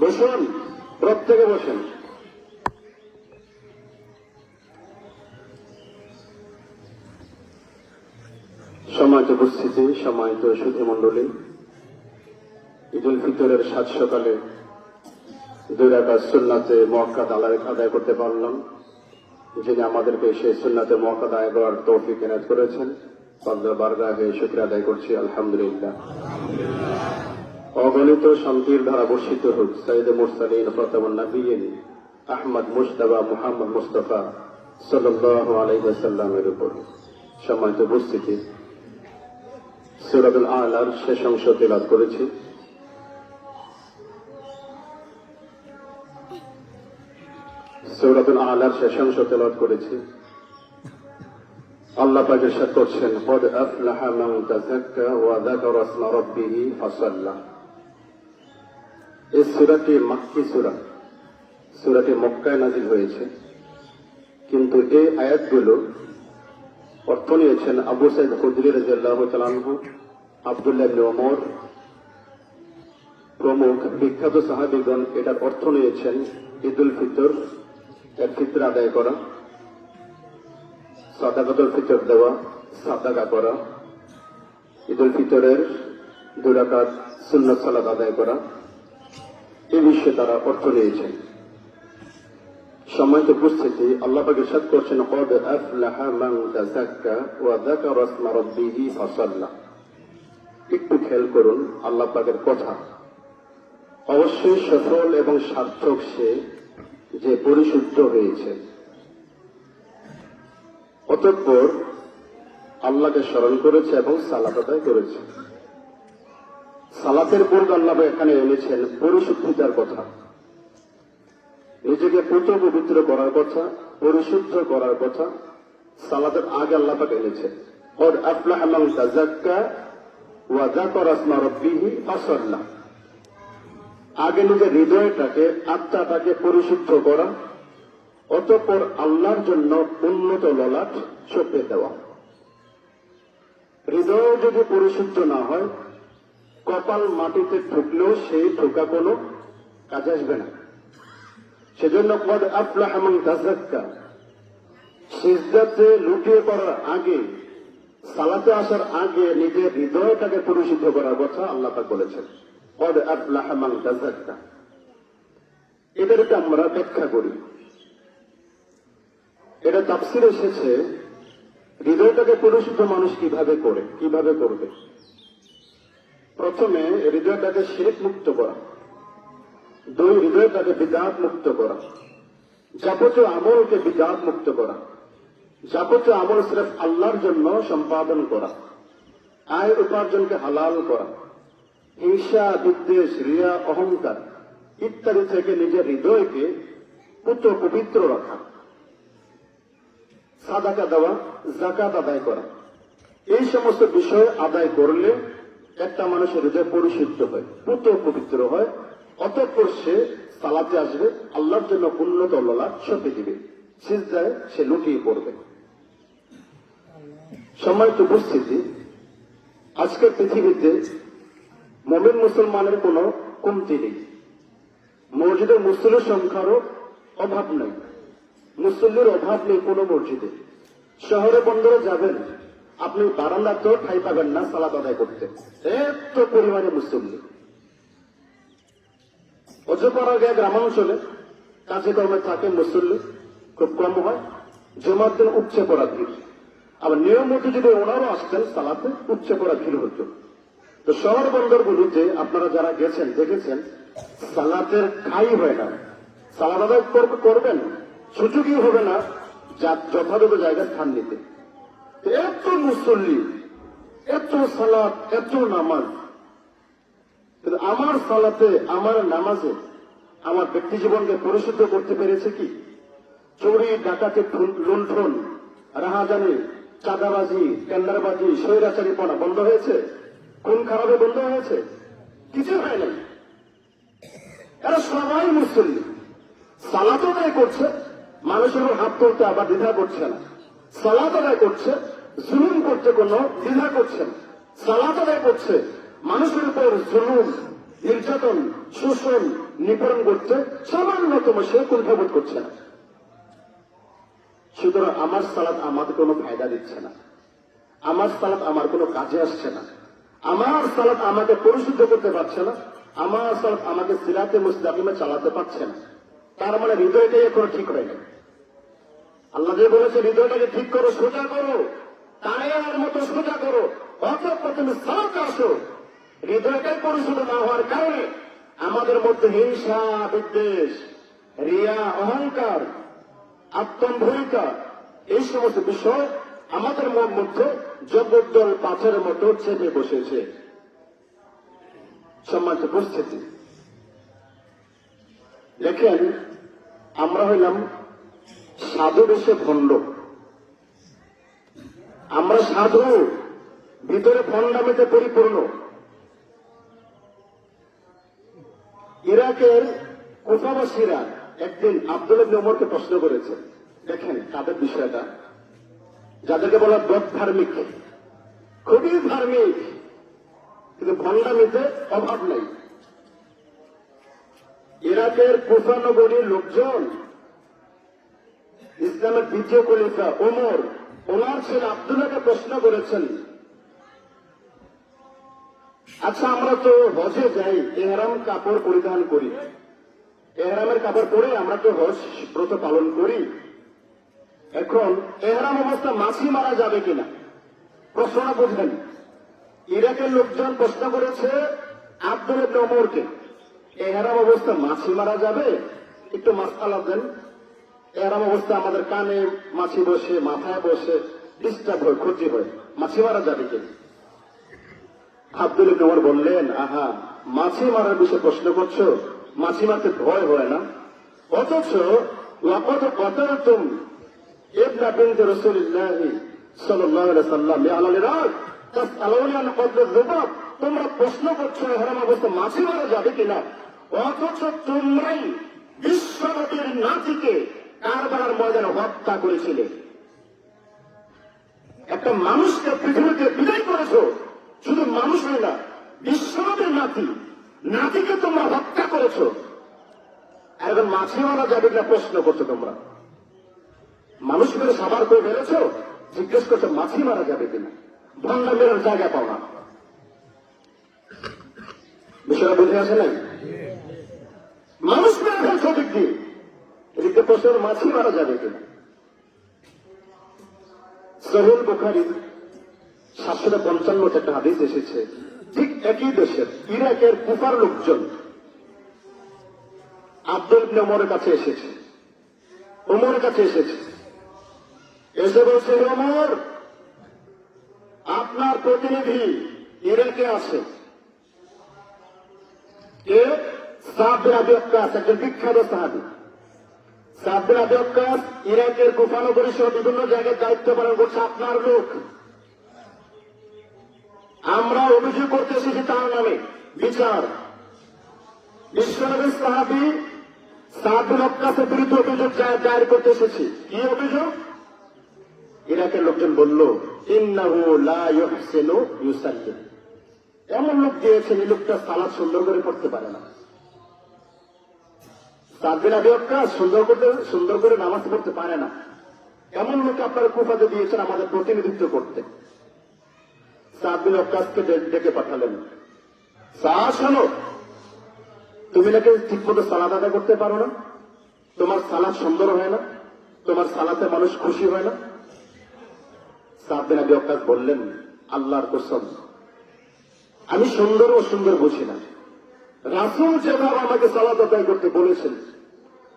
বসুন প্রত্যেকে বসেন। সময়ত উপস্থিতি সময়ত সুধী মণ্ডলী ঈদ উল ফিতরের সাত সকালে দুই সুন্নাতে আলায় আদায় করতে পারলাম, যিনি আমাদেরকে সেই সুন্নাতে মক্কা আদায় করার তৌফিক এনায়ত করেছেন। আল্লাহ বারগাহে শুক্রিয়া আদায় করছি, আলহামদুলিল্লাহ। অগণিত শান্তির ধারা বর্ষিত হোক সাইদ মুরসালিন ফতামুন নবীন আহমদ মুস্তাবা মুহাম্মদ মুস্তফা সাল্লাহ আলাইসাল্লামের উপর সম্মানিত উপস্থিতি সুরাদুল আলার শেষ অংশ তেলাদ করেছি সৌরাতুল আলার শেষ অংশ তেলাদ করেছি আল্লাহ পাক ইরশাদ করছেন قد أفلح من تزكى وذكر اسم ربه فصلى এই সুরাটি মাক্কি সুরা। সূরাটি মক্কায় নাজিল হয়েছে। কিন্তু এই আয়াতগুলো অর্থ নিয়েছেন আবু সাইদ খুদরি রাদিয়াল্লাহু তাআলা আনহু, আব্দুল্লাহ ওমর। প্রমুখ বিখ্যাত সাহাবীগণ এটার অর্থ নিয়েছেন ঈদুল ফিতর, এর ফিতর আদায় করা, সাদাকাতুল ফিতর দেওয়া, সাদাকা করা, ঈদুল ফিতরের দুরাকাত সুন্নত সালাত আদায় করা। এ বিষয়ে তারা অর্থ নিয়েছেন সময় তো উপস্থিতি। আল্লাহ পাকে সাত করছেন, কদ আফলাহা মান তাযাক্কা ওয়া যাকারা ইসমা রাব্বিহি ফাসাল্লা। একটু খেয়াল করুন, আল্লাহ পাকের কথা। অবশ্যই সফল এবং সার্থক সে যে পরিশুদ্ধ হয়েছে। অতঃপর আল্লাহকে স্মরণ করেছে এবং সালাদ আদায় করেছে। সালাতের পূর্ব আল্লাহ এখানে এনেছেন পরিশুদ্ধিতার কথা। নিজেকে পুত পবিত্র করার কথা, পরিশুদ্ধ করার কথা, সালাতের আগে আল্লাহ পাক এনেছেন। ওর আফলাহ মান তাজাক্কা ওয়া যাকার আসমা রাব্বিহি ফাসাল্লা। আগে নিজের হৃদয়টাকে, আত্মাটাকে পরিশুদ্ধ করা, অতঃপর আল্লাহর জন্য উন্নত ললাট চোপে দেওয়া। হৃদয় যদি পরিশুদ্ধ না হয় কপাল মাটিতে ঠুকলেও সেই ঠোকা কোনো কাজে আসবে না। সেজন্য পদ আফলাহ এবং তাজাক্কা সিজদাতে লুটিয়ে পড়ার আগে, সালাতে আসার আগে নিজের হৃদয়টাকে পরিশুদ্ধ করার কথা আল্লাহ পাক বলেছেন। পদ আফলাহ এবং তাজাক্কা এদেরকে আমরা ব্যাখ্যা করি। এটা তাফসির এসেছে, হৃদয়টাকে পরিশুদ্ধ মানুষ কীভাবে করে, কীভাবে করবে? প্রথমে হৃদয়টাকে শিরিক মুক্ত করা। দুই, হৃদয়টাকে বিদাত মুক্ত করা। যাবতীয় আমলকে বিদাত মুক্ত করা। যাবতীয় আমল সিরেফ আল্লাহর জন্য সম্পাদন করা। আয় উপার্জনকে হালাল করা। হিংসা, বিদ্বেষ, রিয়া, অহংকার ইত্যাদি থেকে নিজের হৃদয়কে পুত্র পবিত্র রাখা। সাদাকা দেওয়া জাকাত আদায় করা। এই সমস্ত বিষয় আদায় করলে একটা মানুষের হৃদয় পরিশুদ্ধ হয় পুত্র পবিত্র হয়, অতঃপর সে সালাতে আসবে, আল্লাহর জন্য উন্নত ললা সঁপে দিবে, সিজদায় সে লুটিয়ে পড়বে। সম্মানিত উপস্থিতি, আজকের পৃথিবীতে মোমেন মুসলমানের কোনো কমতি নেই। মসজিদের মুসলিমের সংখ্যারও অভাব নেই। মুসল্লির অভাব নেই কোনো মসজিদে। শহরে বন্দরে যাবেন আপনি বারান্দাতেও ঠাই পাবেন না, সালাদ আদায় করতে। এত পরিমাণে মুসল্লি অজপাড়া গায়ে গ্রামাঞ্চলে কাজে কর্মে থাকে মুসল্লি খুব কম হয়। জমার দিন উপচে পড়া ভিড়। আবার নিয়মিত যদি ওনারও আসতেন, সালাতে উপচে পড়া ভিড় হতো। তো শহর বন্দরগুলিতে আপনারা যারা গেছেন, দেখেছেন, সালাতের খাই হয় না। সালাদ আদায় করবেন, সুযোগই হবে না, যা যথাযথ জায়গায় স্থান নিতে। এত মুসল্লি, এত সালাত, এত নামাজ। আমার সালাতে, আমার নামাজে আমার ব্যক্তি জীবনকে পরিশুদ্ধ করতে পেরেছে কি? চুরি, ডাকাতি, ঠুন- লুণ্ঠন, রাহাজানি, চাঁদাবাজি, টেন্ডারবাজি স্বৈরাচারী পড়া বন্ধ হয়েছে? কোন খারাপে বন্ধ হয়েছে? কিছু হয় নাই। এরা সবাই মুসল্লি। সালাত আদায় করছে, মানুষের হাত তুলতে আবার দ্বিধা করছে না। সালাত আদায় করছে, জুলুম করতে কোনো, দ্বিধা করছে না। সালাত আদায় করছে, মানুষের উপর জুলুম, নির্যাতন, শোষণ, নিপীড়ন করছে, সামান্যতম সে কুণ্ঠাবোধ করছে না। সুতরাং আমার সালাদ আমাদের কোনো ফায়দা দিচ্ছে না। আমার সালাদ আমার কোনো কাজে আসছে না। আমার সালাদ আমাকে পরিশুদ্ধ করতে পারছে না। আমার সালাদ আমাকে সিরাতে মুস্তাকিমে চালাতে পারছে না। তার মানে হৃদয়টাই এখনও ঠিক হয়নি। আল্লাহ যে বলেছে, হৃদয়টাকে ঠিক করো, সোজা করো তার মতো সোজা করো অতঃপর তুমি সালাতে আসো। হৃদয়টাই পরিশুদ্ধ না হওয়ার কারণে আমাদের মধ্যে হিংসা, বিদ্বেষ, রিয়া, অহংকার, আত্মম্ভরিতা, এই সমস্ত বিষয় আমাদের মধ্যে জগদ্দল পাথরের মতো চেপে বসেছে। সম্মানিত উপস্থিতি। দেখেন, আমরা হইলাম সাধু বেশে ভণ্ড। আমরা সাধু, ভিতরে ভণ্ডামিতে পরিপূর্ণ। ইরাকের কুফাবাসীরা একদিন আব্দুল ইবনে ওমরকে প্রশ্ন করেছে, দেখেন তাদের বিষয়টা। যাদেরকে বলা বদ ধার্মিক, খুবই ধার্মিক, কিন্তু ভণ্ডামিতে অভাব নেই। ইরাকের কুফানগরীর লোকজন ইসলামের দ্বিতীয় কলিফা ওমর ওনার ছেলে আব্দুল্লাহকে প্রশ্ন করেছেন। আচ্ছা আমরা তো হজে যাই, এহরাম কাপড় পরিধান করি। এহরামের কাপড় পরে আমরা তো হজ ব্রত পালন করি। এখন, এহরাম অবস্থা মাছি মারা যাবে কিনা? প্রশ্নটা বুঝবেন। ইরাকের লোকজন প্রশ্ন করেছে আব্দুল ওমরকে। এহরাম অবস্থা মাছি মারা যাবে? একটু মাসালা দেন। এহরাম অবস্থা আমাদের কানে, মাছি বসে, মাথায় বসে ডিস্টার্ব হয়, ক্ষতি হয়। মাছি মারা যাবে কিনা আব্দুল ইবনে বললেন, আহা, মাছি মারার বিষয়ে প্রশ্ন করছ? মাছি মারতে ভয় হয় না? অথচ ওয়াকত কতরতুম ইবনা বিনত রাসূলিল্লাহ সাল্লাল্লাহু আলাইহি সাল্লাম। ইয়া আলাল তাসআলুনি আন কদর যুবাব তোমরা প্রশ্ন করছ হারাম অবস্থা মাছি মারা যাবে কিনা? অথচ তোমরাই বিশ্বনবীর নাতিকে কারবালার ময়দানে হত্যা করেছিলে। একটা মানুষকে পৃথিবীতে বিদায় করেছ। শুধু মানুষ হয় না, বিশ্বনবীর নাতি। নাতিকে তোমরা হত্যা করেছ। এখন মাছি মারা যাবে কিনা প্রশ্ন করছ তোমরা। মানুষ মেরে সাবার করে বেড়েছ জিজ্ঞেস করছ মাছি মারা যাবে কিনা। ভঙ্গা মেরার জায়গা পাও না। বিষয়টা বুঝে আসে নাই? মানুষ মেরে ফেলছো দিক দিয়ে। এদিকে প্রশ্ন মাছি মারা যাবে কিনা? সহুল বুখারি সাতশো পঞ্চান্ন একটা হাদিস এসেছে, ঠিক একই দেশের ইরাকের কুফার লোকজন আব্দুল ইবনে ওমরের কাছে এসেছে ওমরের কাছে এসেছে। এসে বলছে ওমর আপনার প্রতিনিধি ইরাকে আছে। কে সাহাবিন আবি ওয়াক্কাস একজন বিখ্যাত সাহাবি। সাহাবিন আবি ওয়াক্কাস ইরাকের কুফানগরী সহ বিভিন্ন জায়গায় দায়িত্ব পালন করছে আপনার লোক। আমরা অভিযোগ করতে এসেছি তার নামে। বিচার। বিশ্বনবী সাহাবি সাহাবিন অক্কাসের বিরুদ্ধে অভিযোগ দায়ের করতে এসেছি। কি অভিযোগ? ইরাকের লোকজন বলল, ইন্নাহু লা ইউহসিনু ইউসাল্লি। এমন লোক দিয়েছেন, এই লোকটা সালাদ সুন্দর করে পড়তে পারে না। সাবিন আবি অক্কাস সুন্দর করতে, সুন্দর করে নামাজ পড়তে পারে না। এমন লোক আপনারা কুফাতে দিয়েছেন আমাদের প্রতিনিধিত্ব করতে। সাবিন অক্কাসকে ডেকে পাঠালেন। সাহা শোনো, তুমি নাকি ঠিক মতো সালাদ আদায় করতে পারো না? তোমার সালাদ সুন্দর হয় না? তোমার সালাতে মানুষ খুশি হয় না? সাবদিন আবি অক্কাস বললেন, আল্লাহর কসম, আমি সুন্দর ও সুন্দর বুঝি না। রাসুল যেভাবে আমাকে সালাদ আদায় করতে বলেছেন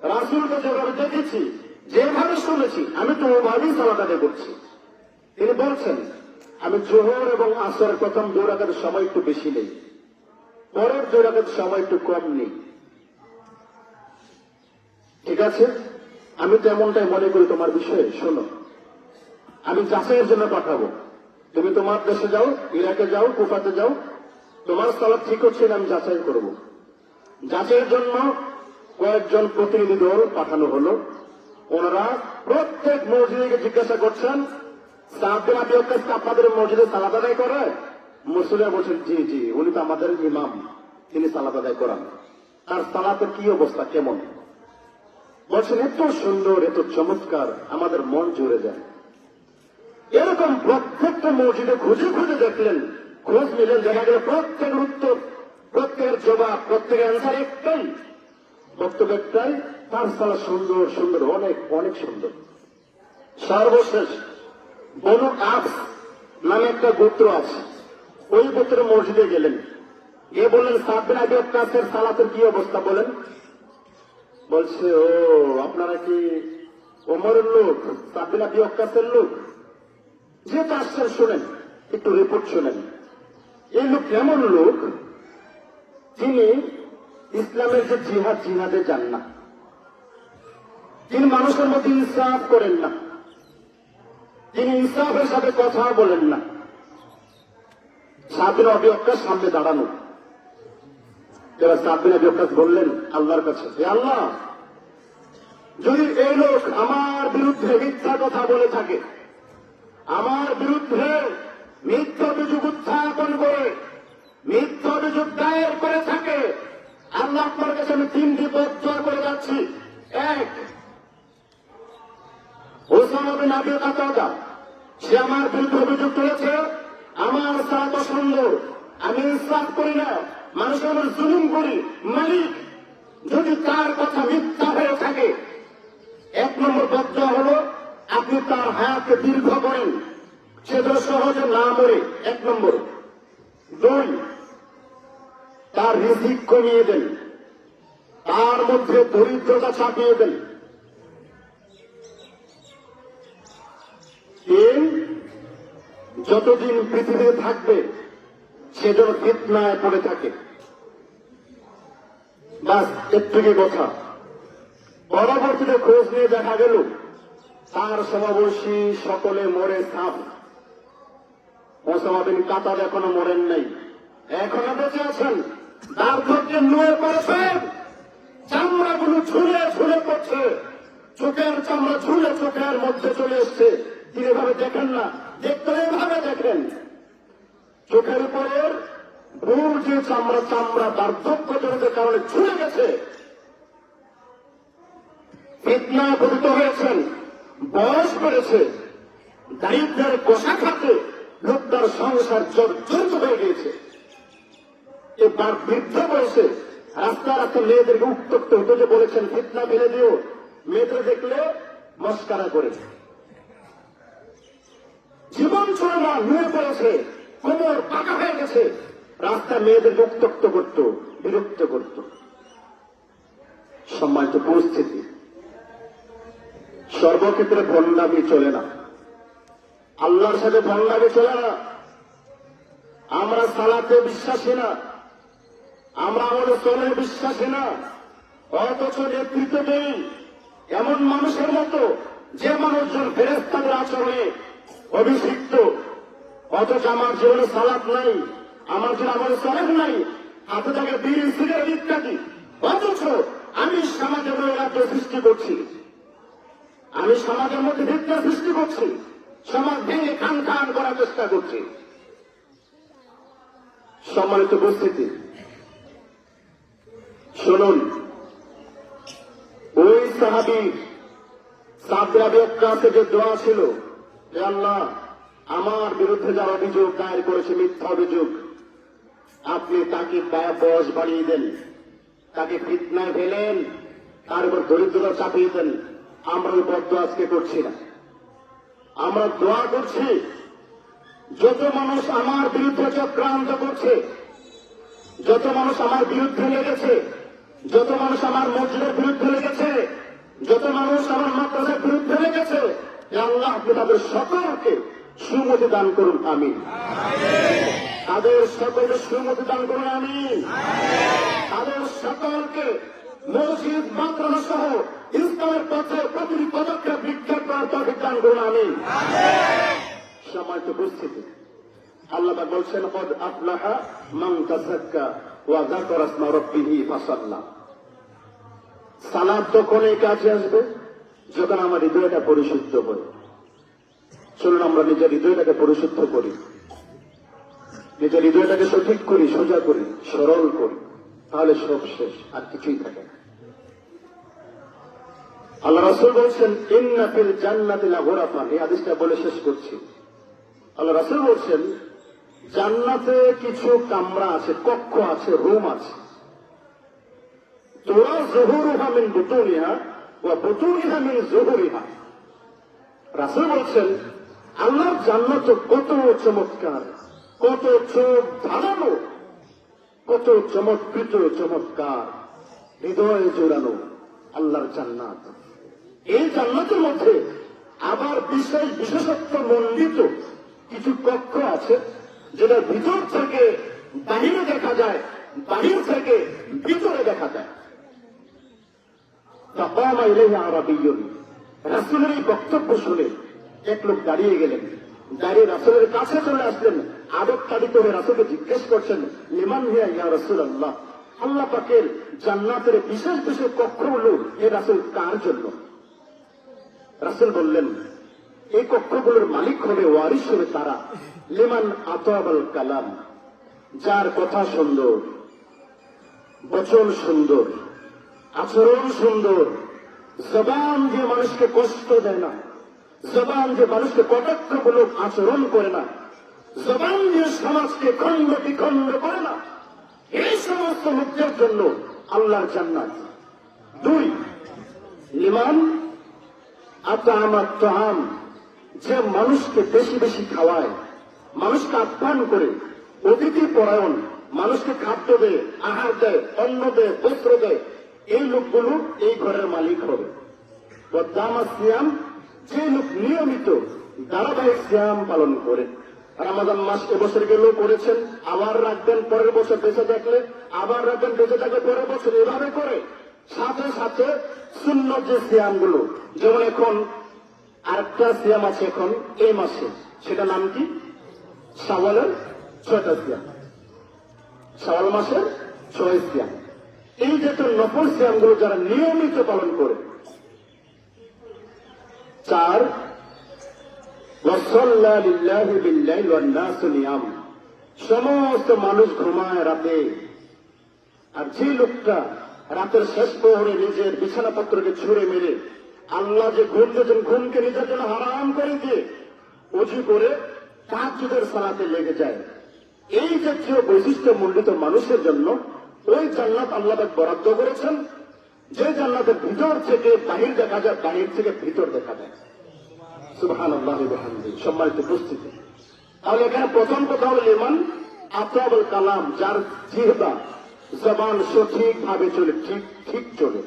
রাসুলকে যেভাবে দেখেছি, যেভাবে শুনেছি, আমি তো ওভাবেই সালাদ আদায় করছি তিনি বলছেন, আমি জোহর এবং আসরের প্রথম দৌড়াকার সময় একটু বেশি নেই। পরের দৌড়াকার সময় একটু কম নেই। ঠিক আছে? আমি তো এমনটাই মনে করি তোমার বিষয়ে, শোনো। আমি যাচাইয়ের জন্য পাঠাবো। তুমি তোমার দেশে যাও, ইরাকে যাও, কুফাতে যাও। তোমার স্থলত ঠিক হচ্ছে আমি যাচাই করব। যাচাইয়ের জন্য কয়েকজন প্রতিনিধি দল পাঠানো হলো। ওনারা প্রত্যেক মসজিদকে জিজ্ঞাসা করছেন আপনাদের মসজিদে সালাদ আদায় করে? মুসলিম বলছেন, জি জি, উনি তো আমাদের ইমাম, তিনি সালাত আদায় করান। তার সালাতের কি অবস্থা, কেমন? বলছেন, এত সুন্দর, এত চমৎকার, আমাদের মন জুড়ে যায়। এরকম প্রত্যেকটা মসজিদে খুঁজে খুঁজে দেখলেন, খোঁজ নিলেন দেখা গেল প্রত্যেকের উত্তর, প্রত্যেকের জবাব, প্রত্যেকের অ্যান্সার একটাই বক্তব্য একটাই তার সালা সুন্দর সুন্দর, অনেক অনেক সুন্দর। সর্বশেষ, বনু আফ নামে একটা গোত্র আছে। ওই গোত্রের মসজিদে গেলেন। এ বললেন সাববিন আবি কাছের সালাতের কি অবস্থা বলেন? বলছে, ও, আপনারা কি ওমরের লোক সাববিন আবি অক্কাসের লোক? যে আসছেন শোনেন, একটু রিপোর্ট শোনেন। এই লোক কেমন লোক তিনি ইসলামের যে জিহাদ, জিহাদে যান না। তিনি মানুষের মধ্যে ইনসাফ করেন না। তিনি ইনসাফের সাথে কথা বলেন না। সাবিন অবিয়ক্কার সামনে দাঁড়ানো। এবার সাবিন অবিয়ক্কাস বললেন, আল্লাহর কাছে, হে আল্লাহ, যদি এই লোক আমার বিরুদ্ধে মিথ্যা কথা বলে থাকে, আমার বিরুদ্ধে মিথ্যা অভিযোগ উত্থাপন করে, মিথ্যা অভিযোগ দায়ের করে থাকে আল্লাহ আপনার কাছে আমি তিনটি পথ জয় করে যাচ্ছি। এক ওসামা বিন কাতাদা। সে আমার বিরুদ্ধে অভিযোগ তুলেছে আমার সাত সুন্দর আমি ইনসাফ করি না, মানুষের আমার জুলুম করি, মালিক যদি তার কথা মিথ্যা হয়ে থাকে। এক নম্বর বদ্ধ হলো, আপনি তার হায়াতকে দীর্ঘ করেন, সে যেন সহজে না মরে। এক নম্বর। দুই তার রিজিক কমিয়ে দেন। তার মধ্যে দরিদ্রতা চাপিয়ে দেন। তিন যতদিন পৃথিবীতে থাকবে, সে যেন ফিতনায় পড়ে থাকে। বাস একটুকি কথা। পরবর্তীতে খোঁজ নিয়ে দেখা গেল, তার সমাবর্ষী সকলে মরে সাপ ওসামা বিন কাতার এখনও মরেন নাই। এখনও বেঁচে আছেন। দার্ধক্যে নুয়ে পড়েছেন চামড়াগুলো ঝুলে ঝুলে পড়ছে। চোখের চামড়া ঝুলে চোখের মধ্যে চলে এসছে। তিনি এভাবে দেখেন না, দেখতে এভাবে দেখেন। চোখের উপরের ভুল যে চামড়া চামড়া বার্ধক্য জনিত কারণে ঝুলে গেছে। ফিতনা পতিত হয়েছেন, বয়স বেড়েছে। দারিদ্রের কোষা খাতে লোকটার সংসার জর্জরিত হয়ে গিয়েছে। এবার বৃদ্ধ বয়সে রাস্তা রাস্তা মেয়েদেরকে উত্তক্ত হতো যে বলেছেন, ফিতনা ফেলে দিও। মেয়েদের দেখলে মস্কারা করে। জীবন চলে না নুয়ে পড়েছে, কোমর পাকা হয়ে গেছে। রাস্তা মেয়েদেরকে উত্তক্ত করত, বিরক্ত করত। সম্মানিত পরিস্থিতি। সর্বক্ষেত্রে ভণ্ডামি চলে না। আল্লাহর সাথে ভণ্ডামি চলে না। আমরা সালাতে বিশ্বাসী না। আমরা আমাদের চলে বিশ্বাসী না। অথচ নেতৃত্ব দেই এমন মানুষের মতো যে মানুষজন ফেরেস্তাদের আচরণে অভিষিক্ত। অথচ আমার জীবনে সালাত নাই, আমার জীবনে আমার সালাত নাই, হাতে থাকে বিড়ি, সিগারেট ইত্যাদি। অথচ আমি সমাজের মধ্যে রাজ্য সৃষ্টি করছি। আমি সমাজের মধ্যে ভিত্তা সৃষ্টি করছি। সমাজ ভেঙে খান খান করার চেষ্টা করছি। সম্মানিত উপস্থিতি শুনুন। ওই সাহাবি সাবরাবি যে দোয়া ছিল আল্লাহ, আমার বিরুদ্ধে যার অভিযোগ দায়ের করেছে, মিথ্যা অভিযোগ, আপনি তাকে বয়স বাড়িয়ে দেন, তাকে ফিতনায় ফেলেন, তার উপর দরিদ্রতা চাপিয়ে দেন। আমরা ওই বদ্ধ আজকে করছি না। আমরা দোয়া করছি, যত মানুষ আমার বিরুদ্ধে চক্রান্ত করছে, যত মানুষ আমার বিরুদ্ধে লেগেছে যত মানুষ আমার মসজিদের বিরুদ্ধে লেগেছে, যত মানুষ আমার মাদ্রাসার বিরুদ্ধে লেগেছে আল্লাহ আপনি তাদের সকলকে সুমতি দান করুন আমি তাদের সকলকে সুমতি দান করুন আমি তাদের সকলকে মসজিদ, মাদ্রাসা সহ ইসলামের পথে প্রতিটি পদক্ষেপ বিক্ষেপ করার তফিক দান করুন আমি সম্মানিত উপস্থিতি, আল্লাহ পাক বলছেন, কদ আফলাহা মান তাযাক্কা ওয়া যাকারা ইসমা রাব্বিহি ফাসাল্লা। সালাত তখন এই কাজে আসবে যখন আমার হৃদয়টা পরিশুদ্ধ হয়। চলুন আমরা নিজের হৃদয়টাকে পরিশুদ্ধ করি। নিজের হৃদয়টাকে সঠিক করি, সোজা করি, সরল করি, তাহলে সব শেষ, আর কিছুই থাকে না। আল্লাহ রাসুল বলছেন ইন্নাফিল জান্নাতিল ঘোরাফান এই আদেশটা বলে শেষ করছি। আল্লাহ রাসুল বলছেন, জান্নাতে কিছু কামরা আছে, কক্ষ আছে, রুম আছে। বলছেন আল্লাহর জান্নাত কত চমৎকার, কত চোখ ধারানো কত চমৎকৃত, চমৎকার। হৃদয়ে জোড়ানো আল্লাহর জান্নাত। এই জান্নাতের মধ্যে আবার বিশেষ বিশেষত্ব মণ্ডিত কিছু কক্ষ আছে, যেটা ভিতর থেকে বাহিরে দেখা যায়, বাহির থেকে ভিতরে দেখা যায়। তাকামা ইলাইহি আরাবিয়্যুন রাসূলের এই বক্তব্য শুনে এক লোক দাঁড়িয়ে গেলেন। দাঁড়িয়ে রাসূলের কাছে চলে আসলেন। আদব তাড়িত হয়ে রাসূলকে জিজ্ঞেস করছেন লিমান হিয়া ইয়া রাসূলুল্লাহ? আল্লাহ পাকের জান্নাতের বিশেষ বিশেষ কক্ষগুলো এ রাসূল কার জন্য? রাসূল বললেন, এই কক্ষগুলোর মালিক হবে ওয়ারিস হবে তারা, লিমান আতাবাল কালাম, যার কথা সুন্দর, বচন সুন্দর আচরণ সুন্দর। জবান যে মানুষকে কষ্ট দেয় না, জবান যে মানুষকে কটাক্ষমূলক আচরণ করে না, জবান যে সমাজকে খণ্ড বিখণ্ড করে না, এই সমস্ত লোকদের জন্য আল্লাহর জান্নাত। দুই লিমান আতামাত তাহাম যে মানুষকে বেশি বেশি খাওয়ায়, মানুষকে আপ্যায়ন করে, অতিথি পরায়ণ, মানুষকে খাদ্য দেয়, আহার দেয়, অন্ন দেয়, বস্ত্র দেয় এই লোকগুলো এই ঘরের মালিক হবে। সিয়াম, যে লোক নিয়মিত ধারাবাহিক সিয়াম পালন করে রামাদান মাস এবছর গেলেও করেছেন, আবার রাখবেন, পরের বছর বেঁচে থাকলে আবার রাখবেন, বেঁচে থাকলে পরের বছর এভাবে করে। সাথে সাথে শূন্য যে সিয়ামগুলো যেমন এখন আরেকটা সিয়াম আছে এখন, এই মাসে সেটা নাম কি? শাওয়ালের ছয়টা সিয়াম। শাওয়াল মাসের ছয় সিয়াম। এই জাতীয় নফল সিয়ামগুলো যারা নিয়মিত পালন করে, চার সমস্ত মানুষ ঘুমায় রাতে। আর যে লোকটা রাতের শেষ প্রহরে নিজের বিছানাপত্রকে ছুঁড়ে মেরে আল্লাহ যে ঘুম দিয়েছেন, ঘুমকে নিজের জন্য হারাম করে দিয়ে অজু করে তাহাজুদের সালাতে লেগে যায়। এই জাতীয় বৈশিষ্ট্য মণ্ডিত মানুষের জন্য ওই জান্নাত আল্লাহ বরাদ্দ করেছেন। যে জান্নাতের ভিতর থেকে বাহির দেখা যায়, বাহির থেকে ভিতর দেখা যায়। সুবহান আল্লাহ সম্মানিত উপস্থিতি। তাহলে এখানে প্রথম কথা হল ইমান আতাবুল কালাম, যার জিহবা জবান সঠিক ভাবে চলে, ঠিক ঠিক চলে।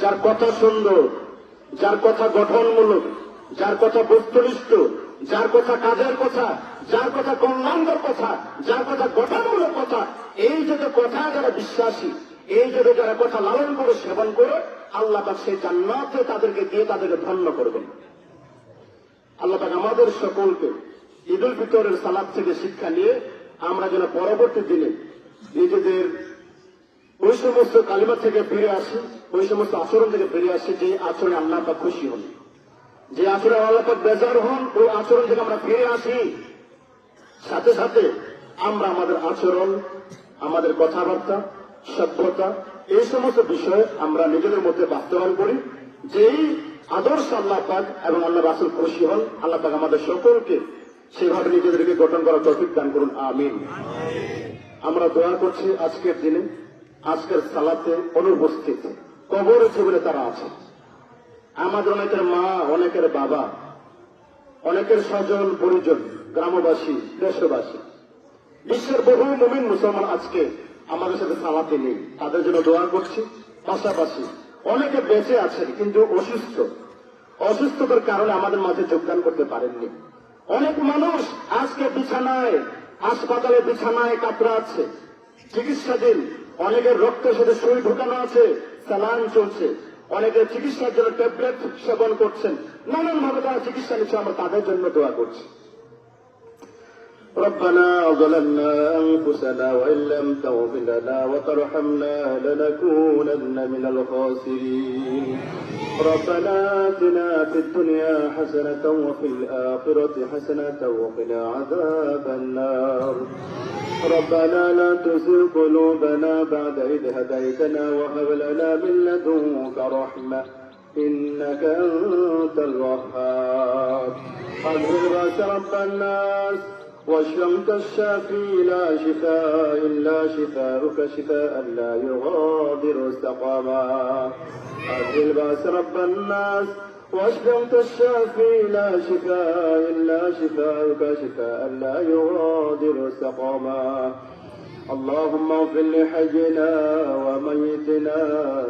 যার কথা সুন্দর, যার কথা গঠনমূলক, যার কথা বস্তুনিষ্ঠ যার কথা কাজের কথা, যার কথা কল্যাণকর কথা, যার কথা গঠনমূলক কথা, এই যে কথা যারা বিশ্বাসী, এই যে যারা কথা লালন করে, সেবন করে, আল্লাহ পাক সেই জান্নাতে তাদেরকে দিয়ে তাদেরকে ধন্য করবেন আল্লাহ পাক আমাদের সকলকে ঈদ উল ফিতরের সালাদ থেকে শিক্ষা নিয়ে আমরা যেন পরবর্তী দিনে নিজেদের ওই সমস্ত কালিমা থেকে ফিরে আসি, ওই সমস্ত আচরণ থেকে ফিরে আসি যে আচরণে আল্লাহ খুশি হন। যে আচরণে আল্লাহ বেজার হন, ওই আচরণ থেকে আমরা ফিরে আসি। সাথে সাথে আমরা আমাদের আচরণ, আমাদের কথাবার্তা, সভ্যতা, এই সমস্ত বিষয়ে আমরা নিজেদের মধ্যে বাস্তবায়ন করি। যেই আদর্শ আল্লাহ পাক এবং আল্লাহ রাসুল খুশি হন, আল্লাহ পাক আমাদের সকলকে সেভাবে নিজেদেরকে গঠন করার তৌফিক দান করুন। আমিন। আমরা দোয়া করছি আজকের দিনে, আজকের সালাতে অনুপস্থিত কবরে টেবিলে তারা আছে। আমাদের অনেকের মা, অনেকের বাবা, অনেকের স্বজন, পরিজন, গ্রামবাসী, দেশবাসী। বিশ্বের বহু মুমিন মুসলমান আজকে আমাদের সাথে সালাতে নেই। তাদের জন্য দোয়া করছি। পাশাপাশি অনেকে বেঁচে আছেন কিন্তু অসুস্থ। অসুস্থতার কারণে আমাদের মাঝে যোগদান করতে পারেননি। অনেক মানুষ আজকে বিছানায়, হাসপাতালে বিছানায় কাতরা আছে। চিকিৎসাধীন, অনেকের রক্তের সাথে সুই ঢুকানো আছে স্যালান চলছে। অনেকের চিকিৎসার জন্য ট্যাবলেট সেবন করছেন। নানান ভাবে তারা চিকিৎসা নিচ্ছে, আমরা তাদের জন্য দোয়া করছি। ربنا ظلمنا أنفسنا وإن لم تغفر لنا وترحمنا لنكونن من الخاسرين. ربنا آتنا في الدنيا حسنة وفي الآخرة حسنة وقنا عذاب النار. ربنا لا تزغ قلوبنا بعد إذ هديتنا وهب لنا من لدنك رحمة إنك أنت الوهاب. بأس رب الناس واشفى الشافي لا شفاء إلا شفاؤك شفاء لا يغادر سقما أذهب بأس رب الناس. واشف انت الشافي لا شفاء إلا شفاؤك شفاء لا يغادر سقما اللهم اغفر لحينا وميتنا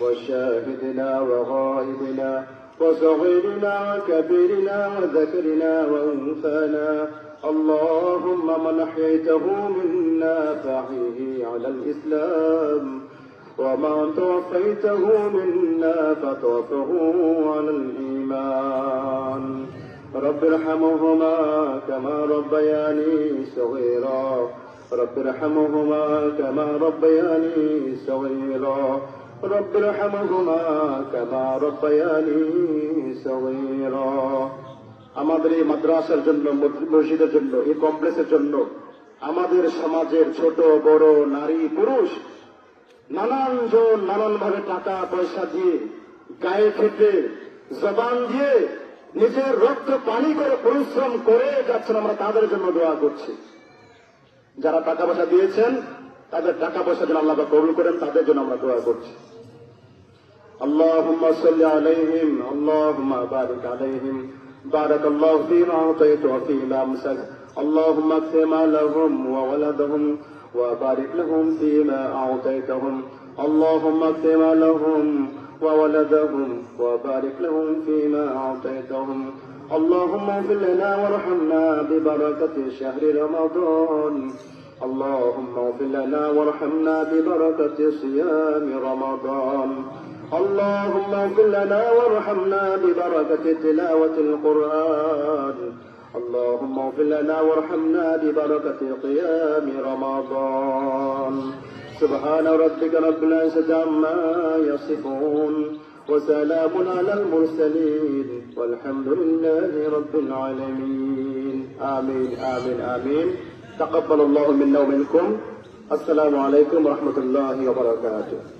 وشاهدنا وغائبنا وصغيرنا وكبيرنا وذكرنا وأنثانا اللهم من أحييته منا فأحيه على الإسلام وما توفيته منا فتوفه على الإيمان. رب ارحمهما كما ربياني صغيرا. رب ارحمهما كما ربياني صغيرا. رب ارحمهما كما ربياني صغيرا. আমাদের এই মাদ্রাসার জন্য মসজিদের জন্য, এই কমপ্লেক্সের জন্য, আমাদের সমাজের ছোট, বড় নারী, পুরুষ নানান জন নানান ভাবে টাকা পয়সা দিয়ে গায়ে খেতে জবান দিয়ে নিজের রক্ত পানি করে পরিশ্রম করে যাচ্ছেন, আমরা তাদের জন্য দোয়া করছি। যারা টাকা পয়সা দিয়েছেন, তাদের টাকা পয়সা যেন আল্লাহ কবুল করেন, তাদের জন্য আমরা দোয়া করছি। আল্লাহ আলাইহিম আল্লাহ بارك الله فيما أعطيت وفيما أمسك اللهم اكفر لهم وولدهم وبارك لهم فيما أعطيتهم. اللهم اكفر لهم وولدهم وبارك لهم فيما أعطيتهم. اللهم اغفر لنا وارحمنا ببركة شهر رمضان. اللهم اغفر لنا وارحمنا ببركة صيام رمضان. اللهم اغفر لنا وارحمنا ببركة تلاوة القرآن. اللهم اغفر لنا وارحمنا ببركة قيام رمضان. سبحان ربك رب العزة عما يصفون وسلام على المرسلين والحمد لله رب العالمين. آمين آمين آمين. تقبل الله منا ومنكم. السلام عليكم ورحمة الله وبركاته.